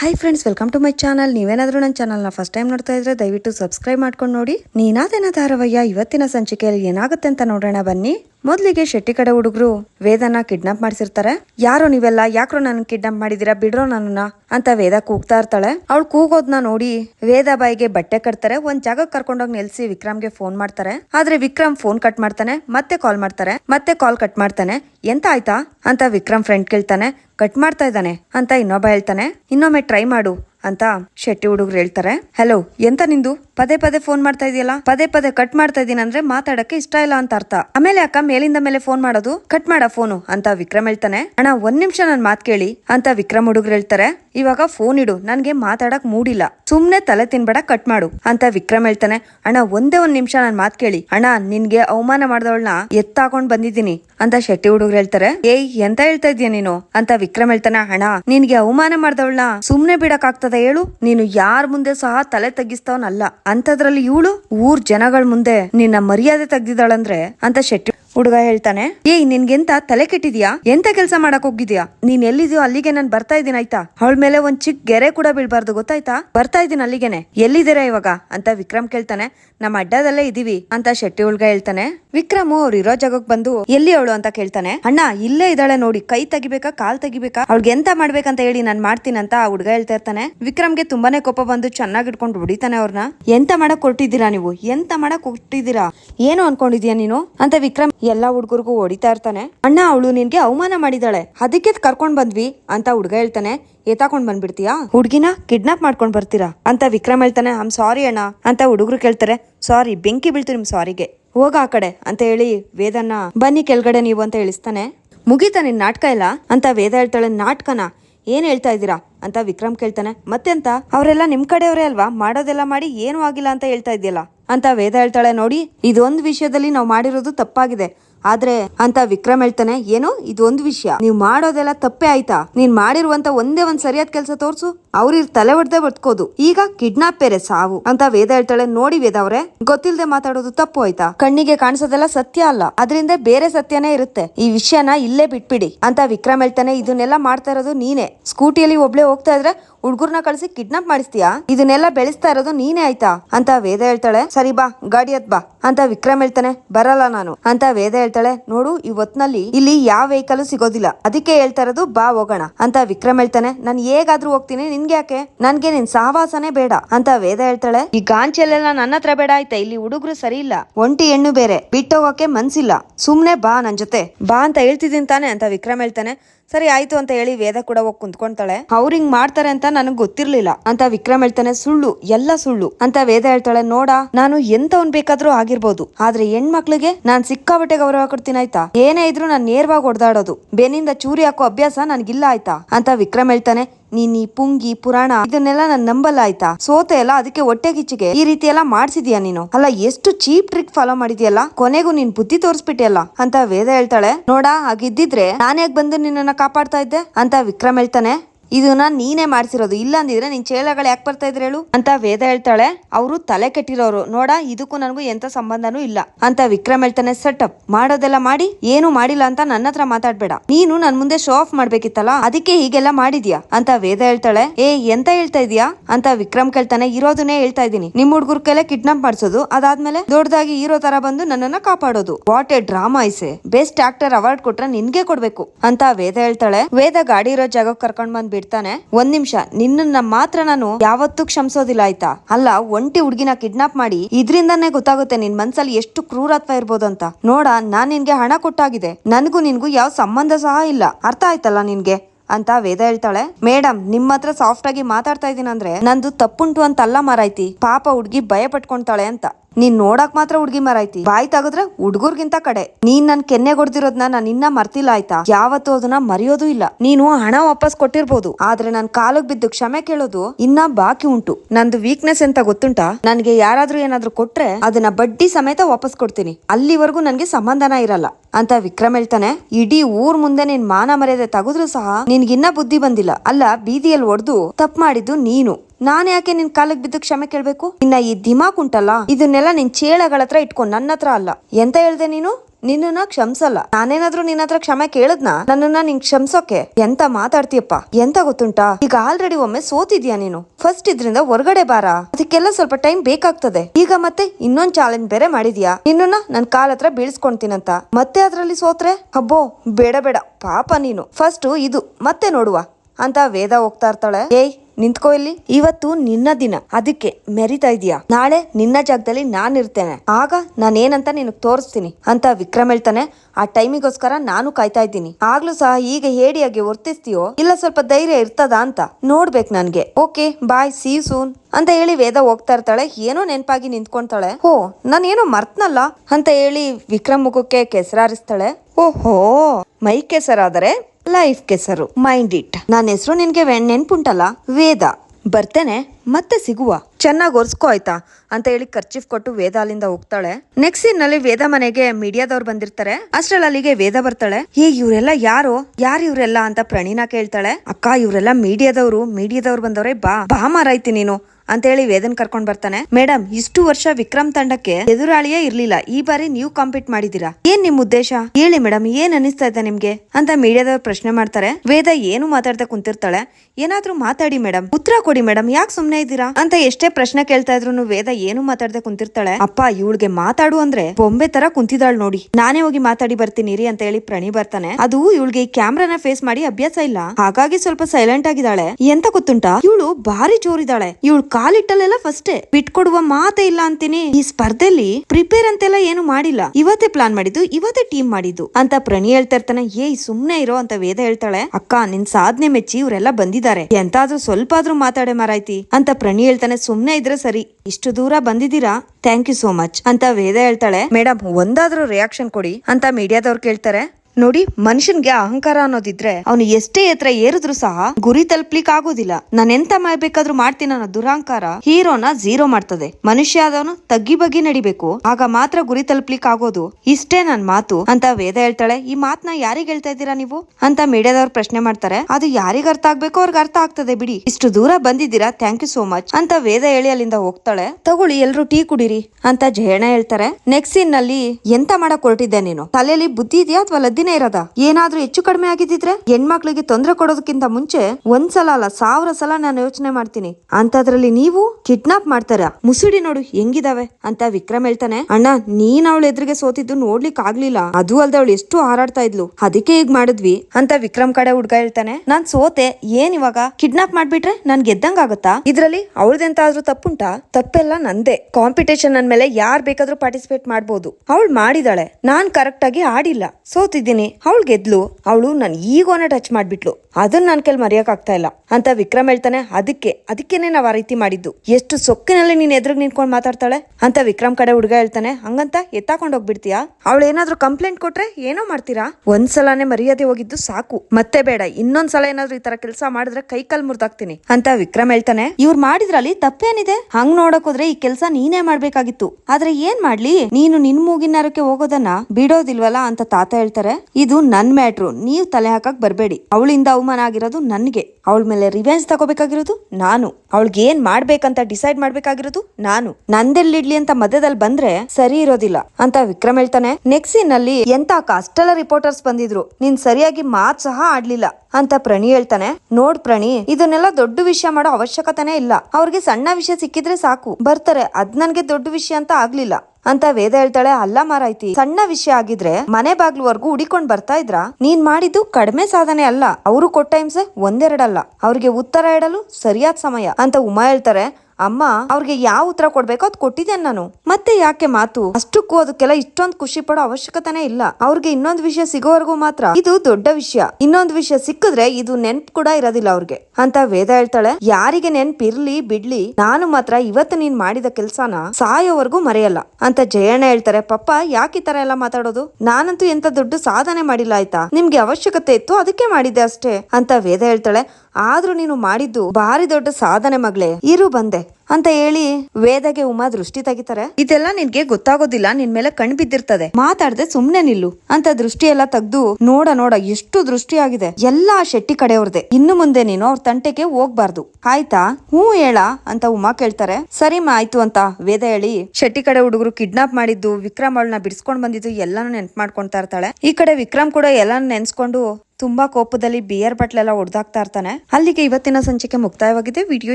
Hi friends welcome to my channel ನೀವೇನಾದ್ರೂ ನನ್ನ ಚಾನಲ್ನ ಫಸ್ಟ್ ಟೈಮ್ ನೋಡ್ತಾ ಇದ್ರೆ ದಯವಿಟ್ಟು ಸಬ್ಸ್ಕ್ರೈಬ್ ಮಾಡ್ಕೊಂಡು ನೋಡಿ. ನೀನಾದೇನ ಧಾರವಯ್ಯ ಇವತ್ತಿನ ಸಂಚಿಕೆಯಲ್ಲಿ ಏನಾಗುತ್ತೆ ಅಂತ ನೋಡೋಣ ಬನ್ನಿ. ಮೊದಲಿಗೆ ಶೆಟ್ಟಿ ಕಡೆ ಹುಡುಗರು ವೇದನ ಕಿಡ್ನಾಪ್ ಮಾಡ್ಸಿರ್ತಾರೆ. ಯಾರೋ ನೀವೆಲ್ಲ ಯಾಕ್ರೋ ನನ್ ಕಿಡ್ನಾಪ್ ಮಾಡಿದೀರಾ, ಬಿಡ್ರೋ ನನ್ನ ಅಂತ ವೇದ ಕೂಗ್ತಾ ಇರ್ತಾಳೆ. ಅವಳು ಕೂಗೋದ್ನ ನೋಡಿ ವೇದ ಬಾಯಿಗೆ ಬಟ್ಟೆ ಕಟ್ತಾರೆ. ಒಂದ್ ಜಾಗಕ್ಕೆ ಕರ್ಕೊಂಡೋಗಿ ನಿಲ್ಸಿ ವಿಕ್ರಮ್ಗೆ ಫೋನ್ ಮಾಡ್ತಾರೆ. ಆದ್ರೆ ವಿಕ್ರಮ್ ಫೋನ್ ಕಟ್ ಮಾಡ್ತಾನೆ, ಮತ್ತೆ ಕಾಲ್ ಮಾಡ್ತಾರೆ, ಮತ್ತೆ ಕಾಲ್ ಕಟ್ ಮಾಡ್ತಾನೆ. ಎಂತ ಆಯ್ತಾ? ಅಂತ ವಿಕ್ರಮ್ ಫ್ರೆಂಡ್ ಕೇಳ್ತಾನೆ. ಕಟ್ ಮಾಡ್ತಾ ಇದ್ದಾನೆ ಅಂತ ಇನ್ನೊಬ್ಬ ಹೇಳ್ತಾನೆ. ಇನ್ನೊಮ್ಮೆ ಟ್ರೈ ಮಾಡು. ಅಂತ ಶೆಟ್ಟಿ ಹುಡುಗರು ಹೇಳ್ತಾರೆ. ಹಲೋ ಎಂತ ನಿಂದು? ಪದೇ ಪದೇ ಫೋನ್ ಮಾಡ್ತಾ ಇದೆಯಲ್ಲ? ಪದೇ ಪದೇ ಕಟ್ ಮಾಡ್ತಾ ಇದೀನಿ ಅಂದ್ರೆ ಮಾತಾಡಕ್ಕೆ ಇಷ್ಟ ಇಲ್ಲ ಅಂತ ಅರ್ಥ. ಆಮೇಲೆ ಅಕ್ಕ ಮೇಲಿಂದ ಮೇಲೆ ಫೋನ್ ಮಾಡೋದು ಕಟ್ ಮಾಡ ಫೋನು ಅಂತ ವಿಕ್ರಮ್ ಹೇಳ್ತಾನೆ. ಅಣ್ಣ, ಒಂದ್ ನಿಮಿಷ ನನ್ ಮಾತ್ ಕೇಳಿ ಅಂತ ವಿಕ್ರಮ್ ಹುಡುಗರು ಹೇಳ್ತಾರೆ. ಇವಾಗ ಫೋನ್ ಇಡು, ನನ್ಗೆ ಮಾತಾಡಕ್ ಮೂಡಿಲ್ಲ. ಸುಮ್ನೆ ತಲೆ ತಿನ್ಬೇಡ ಕಟ್ ಮಾಡು ಅಂತ ವಿಕ್ರಮ್ ಹೇಳ್ತಾನೆ. ಅಣ್ಣ, ಒಂದೇ ಒಂದ್ ನಿಮಿಷ ನನ್ ಮಾತ್ ಕೇಳಿ. ಅಣ್ಣ, ನಿನ್ಗೆ ಅವಮಾನ ಮಾಡ್ದವಳನ್ನ ಎತ್ತಾಕೊಂಡ್ ಬಂದಿದ್ದೀನಿ ಅಂತ ಶೆಟ್ಟಿ ಹುಡುಗರು ಹೇಳ್ತಾರೆ. ಏಯ್, ಎಂತ ಹೇಳ್ತಾ ಇದೀಯ ನೀನು? ಅಂತ ವಿಕ್ರಮ್ ಹೇಳ್ತಾನೆ. ಅಣ್ಣ, ನಿನ್ಗೆ ಅವಮಾನ ಮಾಡ್ದವಳನ್ನ ಸುಮ್ನೆ ಬಿಡಕ್ ಆಗ್ತದ ಹೇಳು, ನೀನು ಯಾರ ಮುಂದೆ ಸಹ ತಲೆ ತಗ್ಗಿಸ್ತವನಲ್ಲ. ಅಂತದ್ರಲ್ಲಿ ಇವಳು ಊರ್ ಜನಗಳ ಮುಂದೆ ನಿನ್ನ ಮರ್ಯಾದೆ ತೆಗ್ದಿದ್ದಾಳಂದ್ರೆ ಅಂತ ಶೆಟ್ಟಿ ಹುಡುಗ ಹೇಳ್ತಾನೆ ಏಯ್ ನಿನ್ಗೆಂತ ತಲೆ ಕೆಟ್ಟಿದ್ಯಾ? ಎಂತ ಕೆಲಸ ಮಾಡಕ್ ಹೋಗಿದ್ಯಾ? ನೀನ್ ಎಲ್ಲಿದ್ಯೋ ಅಲ್ಲಿಗೆ ನಾನ್ ಬರ್ತಾ ಇದೀನಿ ಆಯ್ತಾ? ಅವಳ ಮೇಲೆ ಒಂದ್ ಚಿಕ್ಕ ಗೆರೆ ಕೂಡ ಬೀಳ್ಬಾರ್ದು, ಗೊತ್ತಾಯ್ತಾ? ಬರ್ತಾ ಇದೀನಿ ಅಲ್ಲಿಗೆನೆ. ಎಲ್ಲಿದ್ದೀರಾ ಇವಾಗ? ಅಂತ ವಿಕ್ರಮ್ ಕೇಳ್ತಾನೆ. ನಮ್ಮ ಅಡ್ಡದಲ್ಲೇ ಇದೀವಿ, ಅಂತ ಶೆಟ್ಟಿ ಹುಳ್ಗ ಹೇಳ್ತಾನೆ. ವಿಕ್ರಮ್ ಅವ್ರು ಇರೋ ಜಾಗಕ್ ಬಂದು, ಎಲ್ಲಿ ಅವಳು? ಅಂತ ಕೇಳ್ತಾನೆ. ಅಣ್ಣ, ಇಲ್ಲೇ ಇದ್ದಾಳೆ ನೋಡಿ, ಕೈ ತೆಗಿಬೇಕಾ, ಕಾಲ್ ತೆಗಿಬೇಕಾ? ಅವಳಿಗೆ ಎಂತ ಮಾಡ್ಬೇಕಂತ ಹೇಳಿ ನಾನ್ ಮಾಡ್ತೀನಿ, ಅಂತ ಆ ಹುಡ್ಗ ಹೇಳ್ತಾ ಇರ್ತಾನೆ. ವಿಕ್ರಮ್ಗೆ ತುಂಬಾನೇ ಕೋಪ ಬಂದು ಚೆನ್ನಾಗಿ ಇಟ್ಕೊಂಡು ಹೊಡಿತಾನೆ ಅವ್ರನ್ನ ಎಂತ ಮಾಡಕ್ ಕೊಟ್ಟಿದ್ದೀರಾ ನೀವು? ಎಂತ ಮಾಡಕ್ ಕೊಟ್ಟಿದ್ದೀರಾ ಏನು ಅನ್ಕೊಂಡಿದ್ಯಾ ನೀನು? ಅಂತ ವಿಕ್ರಮ್ ಎಲ್ಲಾ ಹುಡುಗರಿಗೂ ಹೊಡಿತಾ ಇರ್ತಾನೆ. ಅಣ್ಣ ಅವಳು ನಿನ್ಗೆ ಅವಮಾನ ಮಾಡಿದಾಳೆ ಅದಕ್ಕೆ ಕರ್ಕೊಂಡ್ ಬಂದ್ವಿ ಅಂತ ಹುಡ್ಗ ಹೇಳ್ತಾನೆ. ಎತ್ತಾಕೊಂಡ್ ಬಂದ್ಬಿಡ್ತೀಯಾ? ಹುಡ್ಗಿನ ಕಿಡ್ನಾಪ್ ಮಾಡ್ಕೊಂಡ್ ಬರ್ತೀರಾ? ಅಂತ ವಿಕ್ರಮ್ ಹೇಳ್ತಾನೆ. ಆಮ್ ಸಾರಿ ಅಣ್ಣ, ಅಂತ ಹುಡುಗರು ಕೇಳ್ತಾರೆ. ಸಾರಿ ಬೆಂಕಿ ಬೀಳ್ತು ನಿಮ್ ಸಾರಿಗೆ. ಹೋಗ ಆ ಕಡೆ, ಅಂತ ಹೇಳಿ ವೇದನ್ನ, ಬನ್ನಿ ಕೆಳಗಡೆ ನೀವು ಅಂತ ಇಳಿಸ್ತಾನೆ ಮುಗೀತಾ ನಿನ್ ನಾಟಕ ಇಲ್ಲ ಅಂತ ವೇದ ಹೇಳ್ತಾಳೆ. ನಾಟಕನ? ಏನ್ ಹೇಳ್ತಾ ಇದ್ದೀರಾ? ಅಂತ ವಿಕ್ರಮ್ ಕೇಳ್ತಾನೆ. ಮತ್ತೆಂತ? ಅವರೆಲ್ಲ ನಿಮ್ ಕಡೆಯವರೇ ಅಲ್ವಾ? ಮಾಡೋದೆಲ್ಲ ಮಾಡಿ ಏನೂ ಆಗಿಲ್ಲ ಅಂತ ಹೇಳ್ತಾ ಇದೆಯಲ್ಲ ಅಂತ ವೇದ ಹೇಳ್ತಾಳೆ. ನೋಡಿ, ಇದೊಂದು ವಿಷಯದಲ್ಲಿ ನಾವು ಮಾಡಿರೋದು ತಪ್ಪಾಗಿದೆ. ಆದ್ರೆ ಅಂತ ವಿಕ್ರಮ್ ಹೇಳ್ತಾನೆ, ಏನು ಇದೊಂದು ವಿಷಯ. ನೀವ್ ಮಾಡೋದೆಲ್ಲ ತಪ್ಪೇ ಆಯ್ತಾ? ನೀನ್ ಮಾಡಿರುವಂತ ಒಂದೇ ಒಂದ್ ಸರಿಯಾದ ಕೆಲಸ ತೋರ್ಸು. ಅವ್ರ ತಲೆ ಹೊಡೆದೇ ಬದ್ಕೋದು. ಈಗ ಕಿಡ್ನಾಪ್ ಬೇರೆ ಸಾವು. ಅಂತ ವೇದ ಹೇಳ್ತಾಳೆ. ನೋಡಿ ವೇದ ಅವ್ರೆ, ಗೊತ್ತಿಲ್ದೆ ಮಾತಾಡೋದು ತಪ್ಪು ಆಯ್ತಾ? ಕಣ್ಣಿಗೆ ಕಾಣಿಸೋದೆಲ್ಲ ಸತ್ಯ ಅಲ್ಲ. ಅದರಿಂದ ಬೇರೆ ಸತ್ಯನೇ ಇರುತ್ತೆ. ಈ ವಿಷಯನ ಇಲ್ಲೇ ಬಿಟ್ಬಿಡಿ ಅಂತ ವಿಕ್ರಮ್ ಹೇಳ್ತಾನೆ. ಇದನ್ನೆಲ್ಲ ಮಾಡ್ತಾ ಇರೋದು ನೀನೆ. ಸ್ಕೂಟಿಯಲ್ಲಿ ಒಬ್ಳೆ ಹೋಗ್ತಾ ಇದ್ರೆ ಹುಡ್ಗುರ್ನ ಕಳಿಸಿ ಕಿಡ್ನಾಪ್ ಮಾಡಿಸ್ತೀಯಾ? ಇದನ್ನೆಲ್ಲ ಬೆಳೆಸ್ತಾ ಇರೋದು ನೀನೇ ಆಯ್ತಾ? ಅಂತ ವೇದ ಹೇಳ್ತಾಳೆ. ಸರಿ ಬಾ, ಗಾಡಿ ಬಾ ಅಂತ ವಿಕ್ರಮ್ ಹೇಳ್ತಾನೆ. ಬರಲ್ಲ ನಾನು ಅಂತ ವೇದ ಹೇಳ್ತಾಳೆ ನೋಡು ಈ ಹೊತ್ನಲ್ಲಿ ಇಲ್ಲಿ ಯಾವ ವೆಹಿಕಲ್ ಸಿಗೋದಿಲ್ಲ. ಅದಕ್ಕೆ ಹೇಳ್ತಾ ಇರೋದು ಬಾ ಹೋಗೋಣ ಅಂತ ವಿಕ್ರಮ್ ಹೇಳ್ತಾನೆ. ನಾನು ಹೇಗಾದ್ರೂ ಹೋಗ್ತೀನಿ ನಿನ್ಗೆ ಯಾಕೆ? ನನ್ಗೆ ನಿನ್ ಸಹವಾಸನೇ ಬೇಡ ಅಂತ ವೇದ ಹೇಳ್ತಾಳೆ. ಈ ಗಾಂಚೆಲ್ಲೆಲ್ಲ ನನ್ನ ಹತ್ರ ಬೇಡ ಆಯ್ತಾ? ಇಲ್ಲಿ ಹುಡುಗರು ಸರಿ ಇಲ್ಲ. ಒಂಟಿ ಹೆಣ್ಣು ಬೇರೆ ಬಿಟ್ಟೋಗಕ್ಕೆ ಮನ್ಸಿಲ್ಲ. ಸುಮ್ನೆ ಬಾ ನನ್ ಜೊತೆ. ಬಾ ಅಂತ ಹೇಳ್ತಿದ್ದೀನಿ ತಾನೆ ಅಂತ ವಿಕ್ರಮ್ ಹೇಳ್ತಾನೆ. ಸರಿ ಆಯ್ತು ಅಂತ ಹೇಳಿ ವೇದ ಕೂಡ ಹೋಗಿ ಕುಂತ್ಕೊಂತಾಳೆ. ಅವ್ರ ಹಿಂಗ್ ಮಾಡ್ತಾರೆ ಅಂತ ನನಗ್ ಗೊತ್ತಿರ್ಲಿಲ್ಲ. ಅಂತ ವಿಕ್ರಮ್ ಹೇಳ್ತಾನೆ, ಸುಳ್ಳು, ಎಲ್ಲ ಸುಳ್ಳು. ಅಂತ ವೇದ ಹೇಳ್ತಾಳೆ, ನೋಡ, ನಾನು ಎಂತವನ್ ಬೇಕಾದ್ರೂ ಆಗಿರ್ಬೋದು. ಆದ್ರೆ ಹೆಣ್ಮಕ್ಳಿಗೆ ನಾನ್ ಸಿಕ್ಕಾಬಟ್ಟೆ ಗೌರವ ಕೊಡ್ತೀನಿ ಆಯ್ತಾ? ಏನೇ ಇದ್ರು ನಾನ್ ನೇರವಾಗಿ ಹೊಡೆದಾಡೋದು. ಬೆನ್ನಿಂದ ಚೂರಿ ಹಾಕೋ ಅಭ್ಯಾಸ ನನ್ಗಿಲ್ಲ ಆಯ್ತಾ? ಅಂತ ವಿಕ್ರಮ್ ಹೇಳ್ತಾನೆ ನೀನ್ ಪುಂಗಿ ಪುರಾಣ, ಇದನ್ನೆಲ್ಲ ನಾನು ನಂಬಲ್ಲ ಆಯ್ತಾ ಸೋತೆ ಎಲ್ಲ ಅದಕ್ಕೆ ಹೊಟ್ಟೆ ಕಿಚ್ಚಿಗೆ ಈ ರೀತಿ ಎಲ್ಲ ಮಾಡ್ಸಿದ್ಯಾ ನೀನು? ಅಲ್ಲ, ಎಷ್ಟು ಚೀಪ್ ಟ್ರಿಕ್ ಫಾಲೋ ಮಾಡಿದ್ಯಲ್ಲ? ಕೊನೆಗೂ ನೀನ್ ಬುದ್ಧಿ ತೋರಿಸ್ಬಿಟ್ಟಿಯಲ್ಲ? ಅಂತ ವೇದ ಹೇಳ್ತಾಳೆ. ನೋಡ, ಹಾಗಿದ್ದಿದ್ರೆ ನಾನ್ ಯಾಕೆ ಬಂದು ನಿನ್ನನ್ನ ಕಾಪಾಡ್ತಾ ಇದ್ದೆ? ಅಂತ ವಿಕ್ರಮ್ ಹೇಳ್ತಾನೆ. ಇದನ್ನ ನೀನೇ ಮಾಡಿಸಿರೋದು. ಇಲ್ಲ ಅಂದಿದ್ರೆ ನಿನ್ ಚೇಳಗಳು ಯಾಕೆ ಬರ್ತಾ ಇದ್ರೆ ಹೇಳು? ಅಂತ ವೇದ ಹೇಳ್ತಾಳೆ. ಅವರು ತಲೆ ಕೆಟ್ಟಿರೋರು. ನೋಡ, ಇದಕ್ಕೂ ನನಗೂ ಎಂತ ಸಂಬಂಧನೂ ಇಲ್ಲ. ಅಂತ ವಿಕ್ರಮ್ ಹೇಳ್ತಾನೆ, ಸೆಟಪ್, ಮಾಡೋದೆಲ್ಲ ಮಾಡಿ. ಏನು ಮಾಡಿಲ್ಲ ಅಂತ ನನ್ನ ಹತ್ರ ಮಾತಾಡ್ಬೇಡ. ನೀನು ನನ್ ಮುಂದೆ ಶೋ ಆಫ್ ಮಾಡ್ಬೇಕಿತ್ತಲ್ಲ, ಅದಕ್ಕೆ ಹೀಗೆಲ್ಲ ಮಾಡಿದ್ಯಾ? ಅಂತ ವೇದ ಹೇಳ್ತಾಳೆ. ಏ, ಎಂತ ಹೇಳ್ತಾ ಇದೀಯಾ? ಅಂತ ವಿಕ್ರಮ್ ಕೇಳ್ತಾನೆ. ಇರೋದನ್ನೇ ಹೇಳ್ತಾ ಇದೀನಿ ನಿಮ್ ಹುಡ್ಗುರ್ ಕೈಲೆ ಕಿಡ್ನಾಪ್ ಮಾಡಿಸೋದು. ಅದಾದ್ಮೇಲೆ ದೊಡ್ಡದಾಗಿ ಹೀರೋ ತರ ಬಂದು ನನ್ನನ್ನ ಕಾಪಾಡೋದು. ವಾಟ್ ಎ ಡ್ರಾಮಾ ಐಸೆ ಬೆಸ್ಟ್ ಆಕ್ಟರ್ ಅವಾರ್ಡ್ ಕೊಟ್ರೆ ನಿನ್ಗೆ ಕೊಡ್ಬೇಕು. ಅಂತ ವೇದ ಹೇಳ್ತಾಳೆ. ವೇದ ಗಾಡಿ ಇರೋ ಜಾಗಕ್ಕೆ ಕರ್ಕೊಂಡ್ ಬಂದ್ ಬಿಡ್ತಾನೆ. ಒಂದ್ ನಿಮಿಷ ನಿನ್ನ ಮಾತ್ರ ನಾನು ಯಾವತ್ತೂ ಕ್ಷಮಿಸೋದಿಲ್ಲ ಆಯ್ತಾ? ಅಲ್ಲ, ಒಂಟಿ ಹುಡ್ಗಿನ ಕಿಡ್ನಾಪ್ ಮಾಡಿ ಇದ್ರಿಂದಾನೇ ಗೊತ್ತಾಗುತ್ತೆ ನಿನ್ ಮನ್ಸಲ್ಲಿ ಎಷ್ಟು ಕ್ರೂರತ್ವ ಇರ್ಬೋದು ಅಂತ ನೋಡ, ನಾನ್ ನಿನ್ಗೆ ಹಣ ಕೊಟ್ಟಾಗಿದೆ. ನನ್ಗೂ ನಿನ್ಗೂ ಯಾವ ಸಂಬಂಧ ಸಹ ಇಲ್ಲ. ಅರ್ಥ ಆಯ್ತಲ್ಲ ನಿನ್ಗೆ? ಅಂತ ವೇದ ಹೇಳ್ತಾಳೆ. ಮೇಡಮ್ ನಿಮ್ಮ ಹತ್ರ ಸಾಫ್ಟ್ ಆಗಿ ಮಾತಾಡ್ತಾ ಇದೀನಂದ್ರೆ ನಂದು ತಪ್ಪುಂಟು ಅಂತ ಅಲ್ಲ ಮಾರಾಯ್ತಿ. ಪಾಪ ಹುಡ್ಗಿ ಭಯ ಪಟ್ಕೊಂತಾಳೆ ಅಂತ. ನೀನ್ ನೋಡಕ್ ಮಾತ್ರ ಹುಡ್ಗಿ ಮರಾಯ್ತಿ ಬಾಯ್ ತಗದ್ರೆ ಹುಡ್ಗುರ್ಗಿಂತ ಕಡೆ. ನೀನ್ ನನ್ ಕೆನ್ನೆ ಕೊಡ್ತಿರೋದ್ನ ನಾನ್ ಇನ್ನ ಮರ್ತಿಲ್ಲ ಆಯ್ತಾ? ಯಾವತ್ತೂ ಅದನ್ನ ಮರೆಯೋದು ಇಲ್ಲ. ನೀನು ಹಣ ವಾಪಸ್ ಕೊಟ್ಟಿರ್ಬೋದು. ಆದ್ರೆ ನನ್ ಕಾಲಕ್ ಬಿದ್ದು ಕ್ಷಮೆ ಕೇಳೋದು ಇನ್ನ ಬಾಕಿ ಉಂಟು. ನಂದು ವೀಕ್ನೆಸ್ ಅಂತ ಗೊತ್ತುಂಟಾ? ನನ್ಗೆ ಯಾರಾದ್ರೂ ಏನಾದ್ರೂ ಕೊಟ್ರೆ ಅದನ್ನ ಬಡ್ಡಿ ಸಮೇತ ವಾಪಸ್ ಕೊಡ್ತೀನಿ. ಅಲ್ಲಿವರೆಗೂ ನನ್ಗೆ ಸಂಬಂಧನ ಇರಲ್ಲ. ಅಂತ ವಿಕ್ರಮ್ ಹೇಳ್ತಾನೆ. ಇಡೀ ಊರ್ ಮುಂದೆ ನೀನ್ ಮಾನ ಮರ್ಯಾದೆ ತೆಗೆದ್ರು ಸಹ ನಿನ್ಗಿನ್ನ ಬುದ್ಧಿ ಬಂದಿಲ್ಲ. ಅಲ್ಲ ಬೀದಿಯಲ್ಲಿ ಒಡ್ದು ತಪ್ಪು ಮಾಡಿದ್ದು ನೀನು. ನಾನ್ ಯಾಕೆ ನಿನ್ ಕಾಲಕ್ ಬಿದ್ದು ಕ್ಷಮೆ ಕೇಳ್ಬೇಕು? ಇನ್ನ ಈ ದಿಮಾಕ್ ಉಂಟಲ್ಲ? ಇದನ್ನೆಲ್ಲ ನಿನ್ ಚೇಳಗಳ ಹತ್ರ ಇಟ್ಕೊ ನನ್ನ ಹತ್ರ ಅಲ್ಲ. ಎಂತ ಹೇಳ್ದೆ ನೀನು? ನಿನ್ನನ್ನ ಕ್ಷಮಿಸಲ್ಲ. ನಾನೇನಾದ್ರೂ ನಿನ್ನ ಹತ್ರ ಕ್ಷಮೆ ಕೇಳದ್ನಾ? ನನ್ನನ್ನ ನಿನ್ ಕ್ಷಮಿಸೋಕೆ ಎಂತ ಮಾತಾಡ್ತೀಯಪ್ಪ? ಎಂತ ಗೊತ್ತುಂಟಾ? ಈಗ ಆಲ್ರೆಡಿ ಒಮ್ಮೆ ಸೋತಿದ್ಯಾ ನೀನು? ಫಸ್ಟ್ ಇದ್ರಿಂದ ಹೊರಗಡೆ ಬಾರ? ಅದಕ್ಕೆಲ್ಲ ಸ್ವಲ್ಪ ಟೈಮ್ ಬೇಕಾಗ್ತದೆ. ಈಗ ಮತ್ತೆ ಇನ್ನೊಂದ್ ಚಾಲೆಂಜ್ ಬೇರೆ ಮಾಡಿದ್ಯಾ? ನಿನ್ನನ್ನ ನನ್ ಕಾಲ್ ಹತ್ರ ಬೀಳ್ಸ್ಕೊಂತೀನಂತ. ಮತ್ತೆ ಅದ್ರಲ್ಲಿ ಸೋತ್ರೆ? ಅಬ್ಬೋ, ಬೇಡ ಬೇಡ. ಪಾಪ ನೀನು. ಫಸ್ಟ್ ಇದು ಮತ್ತೆ ನೋಡುವ. ಅಂತ ವೇದ ಹೋಗ್ತಾ ಇರ್ತಾಳೆ. ಏಯ್ ನಿಂತ್ಕೋ ಇಲ್ಲಿ. ಇವತ್ತು ನಿನ್ನ ದಿನ. ಅದಕ್ಕೆ ಮೆರಿತಾ ಇದೀಯಾ? ನಾಳೆ ನಿನ್ನ ಜಾಗದಲ್ಲಿ ನಾನ್ ಇರ್ತೇನೆ. ಆಗ ನಾನು ಏನಂತ ನಿನಗ್ ತೋರಿಸ್ತೀನಿ ಅಂತ ವಿಕ್ರಮ್ ಹೇಳ್ತಾನೆ. ಆ ಟೈಮಿಗೋಸ್ಕರ ನಾನು ಕಾಯ್ತಾ ಇದ್ದೀನಿ. ಆಗ್ಲೂ ಸಹ ಈಗ ಹೇಡಿಯಾಗಿ ವರ್ತಿಸ್ತೀಯೋ? ಇಲ್ಲ ಸ್ವಲ್ಪ ಧೈರ್ಯ ಇರ್ತದ ಅಂತ ನೋಡ್ಬೇಕು ನನ್ಗೆ. ಓಕೆ, ಬಾಯ್ ಸಿ ಸೂನ್ ಅಂತ ಹೇಳಿ ವೇದ ಹೋಗ್ತಾ ಇರ್ತಾಳೆ. ಏನೋ ನೆನಪಾಗಿ ನಿಂತ್ಕೊಂತಾಳೆ. ಹೋ, ನಾನೇನೋ ಮರ್ತ್ನಲ್ಲ ಅಂತ ಹೇಳಿ ವಿಕ್ರಮ್ ಮುಖಕ್ಕೆ ಕೆಸರಾರಿಸ್ತಾಳೆ. ಓಹೋ, ಮೈ ಕೆಸರಾದರೆ? ಲೈಫ್ ಕೆಸರು ಮೈಂಡ್ ಇಟ್ ನನ್ನ ಹೆಸರು ನಿನ್ಗೆ ನೆನ್ಪುಂಟಲ್ಲ, ವೇದ. ಬರ್ತೇನೆ, ಮತ್ತೆ ಸಿಗುವ. ಚೆನ್ನಾಗಿ ಒರ್ಸ್ಕೋ ಆಯ್ತಾ? ಅಂತ ಹೇಳಿ ಖರ್ಚಿಫ್ ಕೊಟ್ಟು ವೇದ ಅಲ್ಲಿಂದ ಹೋಗ್ತಾಳೆ. ನೆಕ್ಸ್ಟ್ ಸೀನ್ನಲ್ಲಿ ವೇದ ಮನೆಗೆ ಮೀಡಿಯಾದವ್ರು ಬಂದಿರ್ತಾರೆ. ಅಷ್ಟ್ರಲ್ಲಿ ಅಲ್ಲಿಗೆ ವೇದ ಬರ್ತಾಳೆ. ಈಗ ಇವ್ರೆಲ್ಲ ಯಾರು? ಯಾರು ಇವ್ರೆಲ್ಲ? ಅಂತ ಪ್ರಣೀನಾ ಕೇಳ್ತಾಳೆ. ಅಕ್ಕ, ಇವ್ರೆಲ್ಲ ಮೀಡಿಯಾದವ್ರು. ಮೀಡಿಯಾದವ್ರು ಬಂದವ್ರೆ, ಬಾ ಬಾ ಮಾರಾಯ್ತಿ ನೀನು. ಅಂತ ಹೇಳಿ ವೇದನ್ ಕರ್ಕೊಂಡ್ ಬರ್ತಾನೆ. ಮೇಡಮ್ ಇಷ್ಟು ವರ್ಷ ವಿಕ್ರಮ್ ತಂಡಕ್ಕೆ ಎದುರಾಳಿಯೇ ಇರ್ಲಿಲ್ಲ. ಈ ಬಾರಿ ನೀವು ಕಾಂಪೀಟ್ ಮಾಡಿದೀರಾ ಏನ್ ನಿಮ್ ಉದ್ದೇಶ? ಹೇಳಿ ಮೇಡಮ್ ಏನ್ ಅನಿಸ್ತಾ ಇದೆ ನಿಮ್ಗೆ? ಅಂತ ಮೀಡಿಯಾದವ್ರು ಪ್ರಶ್ನೆ ಮಾಡ್ತಾರೆ. ವೇದ ಏನು ಮಾತಾಡ್ತಾ ಕುಂತಿರ್ತಾಳೆ? ಏನಾದ್ರೂ ಮಾತಾಡಿ ಮೇಡಮ್ ಉತ್ತರ ಕೊಡಿ ಮೇಡಮ್ ಯಾಕೆ ಸುಮ್ನೆ ಇದ್ದೀರಾ? ಅಂತ ಎಷ್ಟೇ ಪ್ರಶ್ನೆ ಕೇಳ್ತಾ ಇದ್ರು ವೇದ ಏನು ಮಾತಾಡ್ದೆ ಕುಂತಿರ್ತಾಳೆ? ಅಪ್ಪ, ಇವಳಿಗೆ ಮಾತಾಡು ಅಂದ್ರೆ ಬೊಂಬೆ ತರ ಕುಂತಿದಾಳ್ ನೋಡಿ. ನಾನೇ ಹೋಗಿ ಮಾತಾಡಿ ಬರ್ತೀನಿ ರೀ ಅಂತ ಹೇಳಿ ಪ್ರಣಿ ಬರ್ತಾನೆ. ಅದು ಇವಳಿಗೆ ಈ ಕ್ಯಾಮ್ರಾನ ಫೇಸ್ ಮಾಡಿ ಅಭ್ಯಾಸ ಇಲ್ಲ. ಹಾಗಾಗಿ ಸ್ವಲ್ಪ ಸೈಲೆಂಟ್ ಆಗಿದ್ದಾಳೆ. ಎಂತ ಗೊತ್ತುಂಟಾ? ಇವಳು ಭಾರಿ ಜೋರಿದಾಳೆ ಇವಳು ಕಾಲಿಟ್ಟಲ್ಲೆಲ್ಲ ಫಸ್ಟೇ ಬಿಟ್ಕೊಡುವ ಮಾತೇ ಇಲ್ಲ ಅಂತೀನಿ. ಈ ಸ್ಪರ್ಧೆಲಿ ಪ್ರಿಪೇರ್ ಅಂತೆಲ್ಲ ಏನು ಮಾಡಿಲ್ಲ. ಇವತ್ತೇ ಪ್ಲಾನ್ ಮಾಡಿದ್ದು, ಇವತ್ತೇ ಟೀಮ್ ಮಾಡಿದ್ದು. ಅಂತ ಪ್ರಣಿ ಹೇಳ್ತಾ ಇರ್ತಾನೆ ಏಯ್, ಸುಮ್ನೆ ಇರೋ ಅಂತ ವೇದ ಹೇಳ್ತಾಳೆ. ಅಕ್ಕ, ನಿನ್ ಸಾಧನೆ ಮೆಚ್ಚಿ ಇವರೆಲ್ಲ ಬಂದಿದ್ದಾರೆ. ಎಂತಾದ್ರೂ ಸ್ವಲ್ಪ ಆದ್ರೂ ಮಾತಾಡೆ ಮಾರಾಯ್ತಿ ಅಂತ ಪ್ರಣಿ ಹೇಳ್ತಾನೆ. ಸುಮ್ನೆ ಇದ್ರೆ ಸರಿ. ಇಷ್ಟು ದೂರ ಬಂದಿದ್ದೀರಾ? ಥ್ಯಾಂಕ್ ಯು ಸೋ ಮಚ್ ಅಂತ ವೇದ ಹೇಳ್ತಾಳೆ. ಮೇಡಮ್ ಒಂದಾದ್ರೂ ರಿಯಾಕ್ಷನ್ ಕೊಡಿ ಅಂತ ಮೀಡಿಯಾದವ್ರು ಕೇಳ್ತಾರೆ. ನೋಡಿ, ಮನುಷ್ಯನ್ಗೆ ಅಹಂಕಾರ ಅನ್ನೋದಿದ್ರೆ ಅವನು ಎಷ್ಟೇ ಎತ್ತರ ಏರಿದ್ರು ಸಹ ಗುರಿ ತಲುಪ್ಲಿಕ್ ಆಗೋದಿಲ್ಲ ನಾನು ಎಂತ ಮಾಡ್ಬೇಕಾದ್ರೂ ಮಾಡ್ತೀನಿ ಅನ್ನೋ ದುರಹಂಕಾರ ಹೀರೋನ ಝೀರೋ ಮಾಡ್ತದೆ. ಮನುಷ್ಯ ಆದವನು ತಗ್ಗಿ ಬಗ್ಗಿ ನಡಿಬೇಕು. ಆಗ ಮಾತ್ರ ಗುರಿ ತಲುಪ್ಲಿಕ್ ಆಗೋದು ಇಷ್ಟೇ ನನ್ ಮಾತು ಅಂತ ವೇದ ಹೇಳ್ತಾಳೆ. ಈ ಮಾತ್ನ ಯಾರಿಗ್ ಹೇಳ್ತಾ ಇದ್ದೀರಾ ನೀವು? ಅಂತ ಮೀಡಿಯಾದವ್ರು ಪ್ರಶ್ನೆ ಮಾಡ್ತಾರೆ. ಅದು ಯಾರಿಗ ಅರ್ಥ ಆಗ್ಬೇಕು ಅವ್ರಿಗೆ ಅರ್ಥ ಆಗ್ತದೆ ಬಿಡಿ. ಇಷ್ಟು ದೂರ ಬಂದಿದ್ದೀರಾ? ಥ್ಯಾಂಕ್ ಯು ಸೋ ಮಚ್ ಅಂತ ವೇದ ಹೇಳಿ ಅಲ್ಲಿಂದ ಹೋಗ್ತಾಳೆ. ತಗೊಳ್ಳಿ, ಎಲ್ರು ಟೀ ಕುಡಿರಿ ಅಂತ ಜಯಣ ಹೇಳ್ತಾರೆ. ನೆಕ್ಸ್ಟ್ ಸೀನ್ನಲ್ಲಿ ಎಂತ ಮಾಡಕ್ ಹೊರಟಿದ್ದೆ ನೀನು? ತಲೆಯಲ್ಲಿ ಬುದ್ಧಿ ಇದೆಯಾ ಅಥವಾ ಲದ್ದಿನೇ ಇರೋದ. ಏನಾದ್ರೂ ಹೆಚ್ಚು ಕಡಿಮೆ ಆಗಿದ್ದಿದ್ರೆ ಹೆಣ್ಮಕ್ಳಿಗೆ ತೊಂದರೆ ಕೊಡೋದಕ್ಕಿಂತ ಮುಂಚೆ ಒಂದ್ಸಲ ಅಲ್ಲ, ಸಾವಿರ ಸಲ ನಾನು ಯೋಚನೆ ಮಾಡ್ತೀನಿ. ಅಂತದ್ರಲ್ಲಿ ನೀವು ಕಿಡ್ನಾಪ್ ಮಾಡ್ತಾರ? ಮುಸುಡಿ ನೋಡು, ಹೆಂಗಿದಾವೆ? ಅಂತ ವಿಕ್ರಮ್ ಹೇಳ್ತಾನೆ. ಅಣ್ಣ, ನೀನ್ ಅವಳ ಎದುರಿಗೆ ಸೋತಿದ್ದು ನೋಡ್ಲಿಕ್ ಆಗ್ಲಿಲ್ಲ. ಅದು ಅಲ್ದೆ ಅವಳು ಎಷ್ಟು ಹಾರಾಡ್ತಾ ಇದ್ಲು. ಅದಕ್ಕೆ ಈಗ ಮಾಡಿದ್ವಿ ಅಂತ ವಿಕ್ರಮ್ ಕಡೆ ಹುಡ್ಗ ಹೇಳ್ತಾನೆ. ನಾನ್ ಸೋತೆ, ಏನ್ ಇವಾಗ? ಕಿಡ್ನಾಪ್ ಮಾಡ್ಬಿಟ್ರೆ ನನ್ ಗೆದ್ದಂಗ್ ಆಗುತ್ತಾ? ಇದ್ರಲ್ಲಿ ಅವಳದೆಂತಾದ್ರೂ ತಪ್ಪುಂಟಾ? ತಪ್ಪೆಲ್ಲ ನಂದೇ. ಕಾಂಪಿಟೇಷನ್ ಅಂದ್ಮೇಲೆ ಮೇಲೆ ಯಾರ್ ಬೇಕಾದ್ರೂ ಪಾರ್ಟಿಸಿಪೇಟ್ ಮಾಡ್ಬೋದು. ಅವಳು ಮಾಡಿದಾಳೆ. ನಾನ್ ಕರೆಕ್ಟ್ ಆಗಿ ಆಡಿಲ್ಲ. ಸೋತಿದ್ದೀನಿ. ಅವಳು ಗೆದ್ಲು ಅವಳು ನನ್ನ ಈಗೋನ ಟಚ್ ಮಾಡ್ಬಿಟ್ಲು. ಅದನ್ನ ನನ್ ಕೈಲಿ ಆಗ್ತಾ ಇಲ್ಲ. ಅಂತ ವಿಕ್ರಮ್ ಹೇಳ್ತಾನೆ, ಅದಕ್ಕೆ, ಅದಕ್ಕೇನೆ ನಾವು ಆ ರೀತಿ ಮಾಡಿದ್ದು. ಎಷ್ಟು ಸೊಕ್ಕಿನಲ್ಲಿ ನೀನ್ ಎದುರಿಗೆ ನಿಂತ್ಕೊಂಡು ಮಾತಾಡ್ತಾಳೆ? ಅಂತ ವಿಕ್ರಮ್ ಕಡೆ ಹುಡುಗ ಹೇಳ್ತಾನೆ, ಹಂಗಂತ ಎತ್ತಾಕೊಂಡ್ ಹೋಗ್ಬಿಡ್ತೀಯಾ? ಅವಳು ಏನಾದ್ರೂ ಕಂಪ್ಲೇಂಟ್ ಕೊಟ್ರೆ ಏನೋ ಮಾಡ್ತೀರಾ? ಒಂದ್ಸಲನೇ ಮರ್ಯಾದೆ ಹೋಗಿದ್ದು ಸಾಕು. ಮತ್ತೆ ಬೇಡ ಇನ್ನೊಂದ್ಸಲ ಏನಾದ್ರೂ ಈ ತರ ಕೆಲಸ ಮಾಡಿದ್ರೆ ಕೈ ಕಾಲ್ ಮುರ್ದಾಕ್ತೀನಿ. ಅಂತ ವಿಕ್ರಮ್ ಹೇಳ್ತಾನೆ, ಇವ್ರು ಮಾಡಿದ್ರಲ್ಲಿ ತಪ್ಪೇನಿದೆ? ಹಂಗ್ ನೋಡಕ್ ಹೋದ್ರೆ ಈ ಕೆಲಸ ನೀನೇ ಮಾಡ್ಬೇಕಾಗಿತ್ತು. ಆದ್ರೆ ಏನ್ ಮಾಡ್ಲಿ? ನೀನು ನಿನ್ ಮೂಗಿನಾರಕ್ಕೆ ಹೋಗೋದನ್ನ ಬಿಡೋದಿಲ್ವಲ್ಲ? ಅಂತ ತಾತ ಹೇಳ್ತಾರೆ, ಇದು ನನ್ ಮ್ಯಾಟ್ರು. ನೀವ್ ತಲೆ ಹಾಕಕ್ ಬರ್ಬೇಡಿ. ಅವಳಿಂದ ಆಗಿರೋದು ನನಗೆ. ಅವಳ ಮೇಲೆ ರಿವೆಂಜ್ ತಗೋಬೇಕಾಗಿರೋದು ನಾನು. ಅವಳಿಗೆ ಏನ್ ಮಾಡ್ಬೇಕಂತ ಡಿಸೈಡ್ ಮಾಡ್ಬೇಕಾಗಿರೋದು ನಾನು. ನಂದೆಲ್ಲಿಡ್ಲಿ ಅಂತ ಮಧ್ಯದಲ್ಲಿ ಬಂದ್ರೆ ಸರಿ ಇರೋದಿಲ್ಲ ಅಂತ ವಿಕ್ರಮ್ ಹೇಳ್ತಾನೆ. ನೆಕ್ಸ್ಟ್ ಸೀನ್ ಅಲ್ಲಿ ಎಂತ ಕಷ್ಟಲ ರಿಪೋರ್ಟರ್ಸ್ ಬಂದಿದ್ರು. ನೀನ್ ಸರಿಯಾಗಿ ಮಾತ್ ಸಹ ಆಡ್ಲಿಲ್ಲ ಅಂತ ಪ್ರಣಿ ಹೇಳ್ತಾನೆ. ನೋಡ್ ಪ್ರಣಿ, ಇದನ್ನೆಲ್ಲ ದೊಡ್ಡ ವಿಷಯ ಮಾಡೋ ಅವಶ್ಯಕತೆನೇ ಇಲ್ಲ. ಅವ್ರಿಗೆ ಸಣ್ಣ ವಿಷಯ ಸಿಕ್ಕಿದ್ರೆ ಸಾಕು. ಬರ್ತಾರೆ. ಅದ್ ನನ್ಗೆ ದೊಡ್ಡ ವಿಷಯ ಅಂತ ಆಗ್ಲಿಲ್ಲ. ಅಂತ ವೇದ ಹೇಳ್ತಾಳೆ, ಅಲ್ಲ ಮಾರಾಯ್ತಿ, ಸಣ್ಣ ವಿಷಯ ಆಗಿದ್ರೆ ಮನೆ ಬಾಗ್ಲುವರೆಗೂ ಹುಡಿಕೊಂಡ್ ಬರ್ತಾ ಇದ್ರ? ನೀನ್ ಮಾಡಿದ್ದು ಕಡಿಮೆ ಸಾಧನೆ ಅಲ್ಲ, ಅವರು ಕೊಟ್ಟ ಹಿಂಸೆ ಒಂದೆರಡಲ್ಲ. ಅವ್ರಿಗೆ ಉತ್ತರ ಇಡಲು ಸರಿಯಾದ ಸಮಯ. ಅಂತ ಉಮಾ ಹೇಳ್ತಾರೆ ಅಮ್ಮ, ಅವ್ರಿಗೆ ಯಾವ ಉತ್ತರ ಕೊಡ್ಬೇಕೋ ಅದ್ ಕೊಟ್ಟಿದ್ದೇನೆ ನಾನು. ಮತ್ತೆ ಯಾಕೆ ಮಾತು? ಅಷ್ಟಕ್ಕೂ ಅದಕ್ಕೆಲ್ಲ ಇಷ್ಟೊಂದು ಖುಷಿ ಪಡೋ ಅವಶ್ಯಕತೆನೇ ಇಲ್ಲ. ಅವ್ರಿಗೆ ಇನ್ನೊಂದು ವಿಷಯ ಸಿಗೋವರೆಗೂ ಮಾತ್ರ ಇದು ದೊಡ್ಡ ವಿಷಯ. ಇನ್ನೊಂದು ವಿಷಯ ಸಿಕ್ಕಿದ್ರೆ ಇದು ನೆನ್ಪ್ ಕೂಡ ಇರೋದಿಲ್ಲ ಅವ್ರಿಗೆ. ಅಂತ ವೇದ ಹೇಳ್ತಾಳೆ, ಯಾರಿಗೆ ನೆನ್ಪ್ ಇರ್ಲಿ, ಬಿಡ್ಲಿ, ನಾನು ಮಾತ್ರ ಇವತ್ತು ನೀನ್ ಮಾಡಿದ ಕೆಲ್ಸನ ಸಾಯೋವರೆಗೂ ಮರೆಯಲ್ಲ. ಅಂತ ಜಯಣ್ಣ ಹೇಳ್ತಾರೆ, ಪಪ್ಪ, ಯಾಕೆ ಈ ತರ ಎಲ್ಲ ಮಾತಾಡೋದು? ನಾನಂತೂ ಎಂತ ದೊಡ್ಡ ಸಾಧನೆ ಮಾಡಿಲ್ಲ ಆಯ್ತಾ? ನಿಮ್ಗೆ ಅವಶ್ಯಕತೆ ಇತ್ತು, ಅದಕ್ಕೆ ಮಾಡಿದ್ದೆ ಅಷ್ಟೇ. ಅಂತ ವೇದ ಹೇಳ್ತಾಳೆ, ಆದ್ರೂ ನೀನು ಮಾಡಿದ್ದು ಭಾರಿ ದೊಡ್ಡ ಸಾಧನೆ ಮಗಳೇ, ಇರು ಬಂದೆ. help ಅಂತ ಹೇಳಿ ವೇದಗೆ ಉಮಾ ದೃಷ್ಟಿ ತೆಗಿತಾರೆ. ಇದೆಲ್ಲ ನಿನ್ಗೆ ಗೊತ್ತಾಗೋದಿಲ್ಲ ನಿನ್ ಮೇಲೆ ಕಣ್ ಬಿದ್ದಿರ್ತದೆ. ಮಾತಾಡದೆ ಸುಮ್ನೆ ನಿಲ್ಲು. ಅಂತ ದೃಷ್ಟಿ ಎಲ್ಲ ತೆಗ್ದು ನೋಡ ನೋಡ ಎಷ್ಟು ದೃಷ್ಟಿ ಆಗಿದೆ. ಎಲ್ಲಾ ಶೆಟ್ಟಿ ಕಡೆಯವ್ರದೆ ಇನ್ನು ಮುಂದೆ ನೀನು ಅವ್ರ ತಂಟೆಗೆ ಹೋಗ್ಬಾರ್ದು. ಆಯ್ತಾ? ಹ್ಞೂ ಹೇಳ ಅಂತ ಉಮಾ ಕೇಳ್ತಾರೆ. ಸರಿಮಾ ಆಯ್ತು ಅಂತ ವೇದ ಹೇಳಿ ಶೆಟ್ಟಿ ಕಡೆ ಹುಡುಗರು ಕಿಡ್ನಾಪ್ ಮಾಡಿದ್ದು ವಿಕ್ರಮ್ ಅವಳನ್ನ ಬಿಡಿಸ್ಕೊಂಡ್ ಬಂದಿದ್ದು ಎಲ್ಲಾನು ನೆನ್ಪ್ ಮಾಡ್ಕೊಂತಾ ಇರ್ತಾಳೆ. ಈ ಕಡೆ ವಿಕ್ರಮ್ ಕೂಡ ಎಲ್ಲಾನು ನೆನ್ಸ್ಕೊಂಡು ತುಂಬಾ ಕೋಪದಲ್ಲಿ ಬಿಯರ್ ಬಟ್ಲೆಲ್ಲ ಒಡೆದಾಕ್ತಾ ಇರ್ತಾನೆ. ಅಲ್ಲಿಗೆ ಇವತ್ತಿನ ಸಂಚಿಕೆ ಮುಕ್ತಾಯವಾಗಿದೆ. ವಿಡಿಯೋ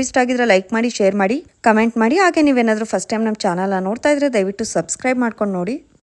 ಇಷ್ಟ ಆಗಿದ್ರೆ ಲೈಕ್ ಮಾಡಿ ಶೇರ್ ಮಾಡಿ. ಕಮೆಂಟ್ ಮಾಡಿ ಹಾಗೆ ನೀವೇನಾದರೂ ಫಸ್ಟ್ ಟೈಮ್ ನಮ್ಮ ಚಾನಲ್ನ ನೋಡ್ತಾ ಇದ್ರೆ ದಯವಿಟ್ಟು ಸಬ್ಸ್ಕ್ರೈಬ್ ಮಾಡ್ಕೊಂಡು ನೋಡಿ.